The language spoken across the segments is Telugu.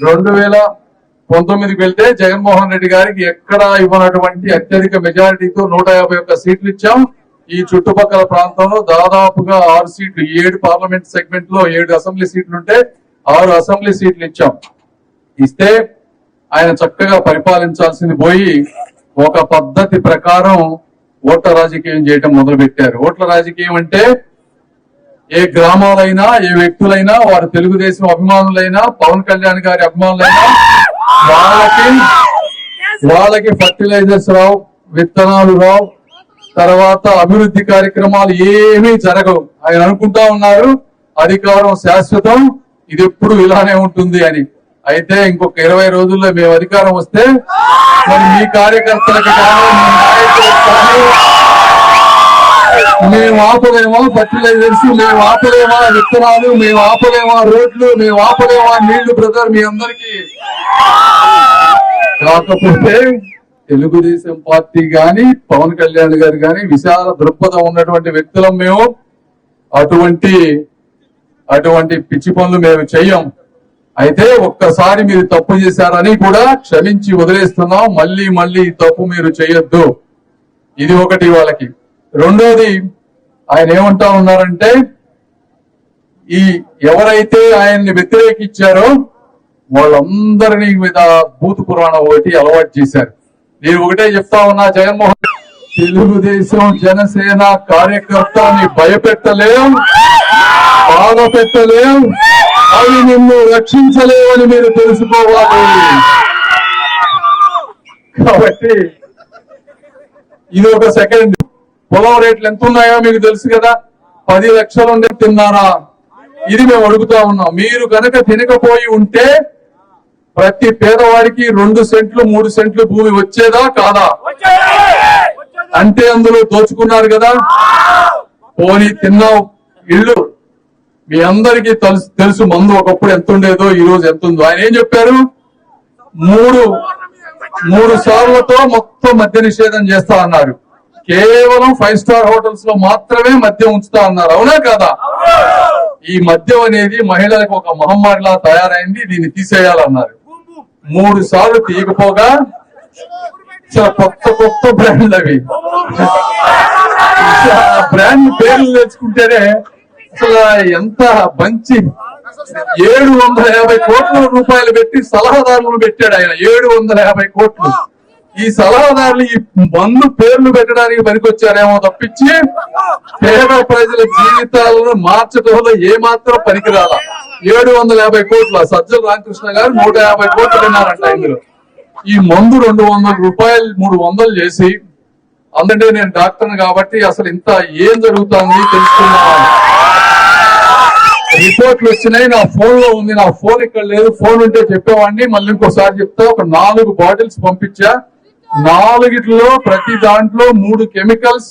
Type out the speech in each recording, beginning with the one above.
రెండు వేల పంతొమ్మిదికి వెళ్తే జగన్మోహన్ రెడ్డి గారికి ఎక్కడా ఇవ్వనటువంటి అత్యధిక మెజారిటీతో నూట యాభై ఒక్క సీట్లు ఇచ్చాం. ఈ చుట్టుపక్కల ప్రాంతంలో దాదాపుగా ఆరు సీట్లు ఏడు పార్లమెంట్ సెగ్మెంట్లో ఏడు అసెంబ్లీ సీట్లు ఉంటే ఆరు అసెంబ్లీ సీట్లు ఇచ్చాం. ఇస్తే ఆయన చక్కగా పరిపాలించాల్సింది పోయి ఒక పద్ధతి ప్రకారం ఓట్ల రాజకీయం చేయటం మొదలు పెట్టారు ఓట్ల రాజకీయం అంటే ఏ గ్రామాలైనా ఏ వ్యక్తులైనా వారు తెలుగుదేశం అభిమానులైనా పవన్ కళ్యాణ్ గారి అభిమానులైనా వాళ్ళకి వాళ్ళకి ఫర్టిలైజర్స్ రావు విత్తనాలు రావు తర్వాత అభివృద్ధి కార్యక్రమాలు ఏమీ జరగవు. ఆయన అనుకుంటా ఉన్నారు అధికారం శాశ్వతం ఇది ఎప్పుడు ఇలానే ఉంటుంది అని. అయితే ఇంకొక ఇరవై రోజుల్లో మేము అధికారం వస్తే మరి మీ కార్యకర్తలకు కానీ మీ నాయకులకు కానీ మేము ఆపలేమా? ఫర్టిలైజర్స్ మేము ఆపలేమా? విత్తనాలు మేము ఆపలేమా? రోడ్లు మేము ఆపలేమా? నీళ్ళు బ్రదర్ మీ అందరికి. కాకపోతే తెలుగుదేశం పార్టీ గాని పవన్ కళ్యాణ్ గారు గాని విశాల దృక్పథం ఉన్నటువంటి వ్యక్తులం మేము. అటువంటి అటువంటి పిచ్చి పనులు మేము చెయ్యం. అయితే ఒక్కసారి మీరు తప్పు చేశారని కూడా క్షమించి వదిలేస్తున్నాం. మళ్ళీ మళ్ళీ తప్పు మీరు చేయొద్దు ఇది ఒకటి వాళ్ళకి. రెండోది ఆయన ఏమంటా ఉన్నారంటే ఈ ఎవరైతే ఆయన్ని వ్యతిరేకించారో వాళ్ళందరినీ మీద భూతు పురాణం ఒకటి అలవాటు చేశారు. నేను ఒకటే చెప్తా ఉన్నా జగన్మోహన్ తెలుగుదేశం జనసేన కార్యకర్తని భయపెట్టలేం బాధ పెట్టలేం అవి నిన్ను రక్షించలేవని మీరు తెలుసుకోవాలి. కాబట్టి ఇది ఒక సెకండ్. పొలం రేట్లు ఎంత ఉన్నాయో మీకు తెలుసు కదా? పది లక్షలు ఉండే తిన్నారా? ఇది మేము అడుగుతా ఉన్నాం. మీరు కనుక తినకపోయి ఉంటే ప్రతి పేదవాడికి రెండు సెంట్లు మూడు సెంట్లు భూమి వచ్చేదా కాదా? అంటే అందులో దోచుకున్నారు కదా? పోనీ తిన్నావు ఇల్లు. మీ అందరికీ తెలుసు తెలుసు మందు ఒకప్పుడు ఎంత ఉండేదో ఈ రోజు ఎంత ఉందో. ఆయన ఏం చెప్పారు? మూడు మూడు సార్లతో మొత్తం మద్య నిషేధం చేస్తా అన్నారు కేవలం ఫైవ్ స్టార్ హోటల్స్లో మాత్రమే మద్యం ఉంచుతా అన్నారు. అవునా కదా? ఈ మద్యం అనేది మహిళలకు ఒక మహమ్మారిలా తయారైంది దీన్ని తీసేయాలన్నారు. మూడు సార్లు తీయకపోగా చాలా కొత్త కొత్త బ్రాండ్లు అవి. ఆ బ్రాండ్ పేర్లు తెచ్చుకుంటేనే అసలు ఎంత మంచి ఏడు వందల యాభై కోట్ల రూపాయలు పెట్టి సలహాదారులను పెట్టాడు ఆయన. ఏడు వందల యాభై కోట్లు. ఈ సలహాదారులు ఈ మందు పేర్లు పెట్టడానికి పనికొచ్చారేమో తప్పించి పేద ప్రజల జీవితాలను మార్చడంలో ఏమాత్రం పనికిరాల. ఏడు వందల యాభై కోట్ల సజ్జల రామకృష్ణ గారు నూట యాభై కోట్లు విన్నారంట ఇందులో. ఈ మందు రెండు వందల రూపాయలు మూడు వందలు చేసి అందుకే నేను డాక్టర్ని కాబట్టి అసలు ఇంత ఏం జరుగుతుంది తెలుసుకున్నాను రిపోర్ట్లు వచ్చినాయి నా ఫోన్లో ఉంది నా ఫోన్ ఇక్కడ లేదు ఫోన్ ఉంటే చెప్పేవాడిని మళ్ళీ ఇంకోసారి చెప్తా ఒక నాలుగు బాటిల్స్ పంపించా. నాలుగిట్లో ప్రతి దాంట్లో మూడు కెమికల్స్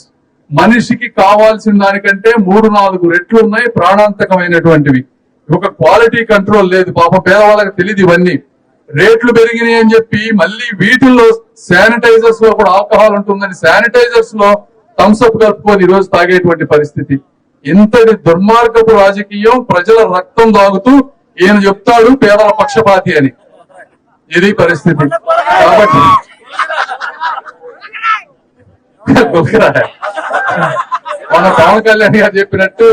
మనిషికి కావాల్సిన దానికంటే మూడు నాలుగు రెట్లు ఉన్నాయి ప్రాణాంతకమైనటువంటివి. ఒక క్వాలిటీ కంట్రోల్ లేదు పాప పేదవాళ్ళకి తెలియదు ఇవన్నీ. రేట్లు పెరిగినాయి అని చెప్పి మళ్ళీ వీటిల్లో శానిటైజర్స్లో కూడా ఆల్కహాల్ ఉంటుందని శానిటైజర్స్లో థమ్స్అప్ కలుపుకొని ఈ రోజు తాగేటువంటి పరిస్థితి. ఇంతటి దుర్మార్గపు రాజకీయం ప్రజల రక్తం తాగుతూ ఈయన చెప్తాడు పేదల పక్షపాతి అని. ఇది పరిస్థితి. కాబట్టి మన పవన్ కళ్యాణ్ గారు చెప్పినట్టు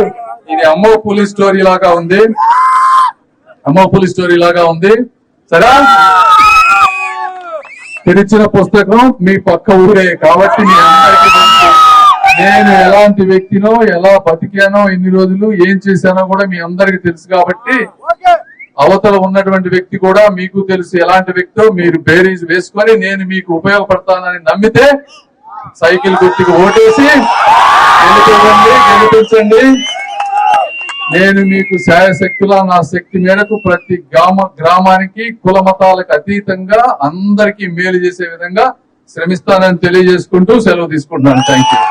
ఇది అమ్మో పోలీస్ స్టోరీ లాగా ఉంది. అమ్మో పోలీస్ స్టోరీ లాగా ఉంది. సరే? తెరిచిన పుస్తకం మీ పక్క ఊరే కాబట్టి మీ అందరికీ నేను ఎలాంటి వ్యక్తినో ఎలా బతికానో ఎన్ని రోజులు ఏం చేశానో కూడా మీ అందరికి తెలుసు కాబట్టి అవతల ఉన్నటువంటి వ్యక్తి కూడా మీకు తెలుసు ఎలాంటి వ్యక్తో మీరు బేరీజ్ వేసుకొని నేను మీకు ఉపయోగపడతానని నమ్మితే సైకిల్ గుర్తుకు ఓటేసి గెలిపించండి గెలిపించండి. నేను మీకు శాయశక్తులా నా శక్తి మేరకు ప్రతి గ్రామ గ్రామానికి కుల మతాలకు అతీతంగా అందరికీ మేలు చేసే విధంగా శ్రమిస్తానని తెలియజేసుకుంటూ సెలవు తీసుకుంటున్నాను. Thank you